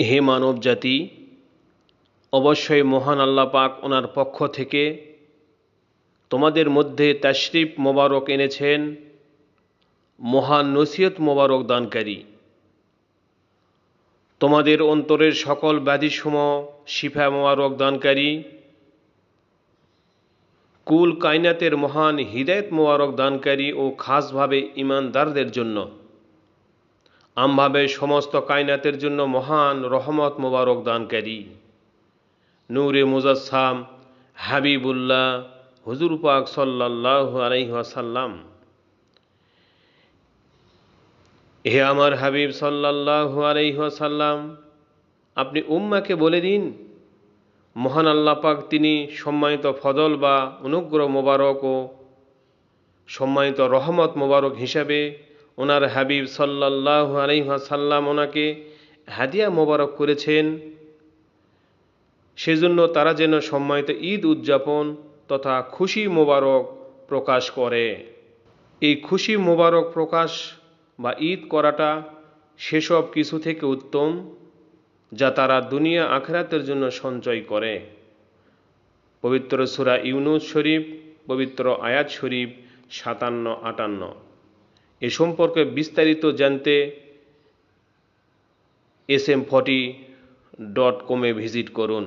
হে মানব জাতি, অবশ্যই মহান আল্লাহ পাক ওনার পক্ষ থেকে তোমাদের মধ্যে তাশরিফ মোবারক এনেছেন, মহান নসিহত মোবারক দানকারী। তোমাদের অন্তরের সকল ব্যাধিসম শিফা মোবারক দানকারী। কুল কায়নাতের মহান হৃদায়ত মোবারক দানকারী ও খাসভাবে ইমানদারদের জন্য। আমভাবে সমস্ত কায়নাতের জন্য মহান রহমত মোবারক দানকারী। নূরে মুজাসাম হাবিবুল্লাহ, হুজুর পাক সাল্লাহ আলাইহাসাল্লাম হে আমার হাবিব সাল্লাহ আলাইহাসাল্লাম আপনি উম্মাকে বলে দিন, মহান আল্লাহ পাক তিনি সম্মানিত ফদল বা অনুগ্রহ মোবারক ও সম্মানিত রহমত মোবারক হিসাবে ওনার হাবিব সাল্লাহ আলাইহাসাল্লাম ওনাকে হাদিয়া মোবারক করেছেন। সেজন্য তারা যেন সম্মানিত ঈদ উদযাপন তথা খুশি মোবারক প্রকাশ করে। এই খুশি মোবারক প্রকাশ বা ঈদ করাটা সেসব কিছু থেকে উত্তম যা তারা দুনিয়া আখরাতের জন্য সঞ্চয় করে। পবিত্র সুরা ইউনুস শরীফ, পবিত্র আয়াত শরীফ সাতান্ন আটান্ন। এ সম্পর্কে বিস্তারিত জানতে এস এম ফটি ডট কমে ভিজিট করুন।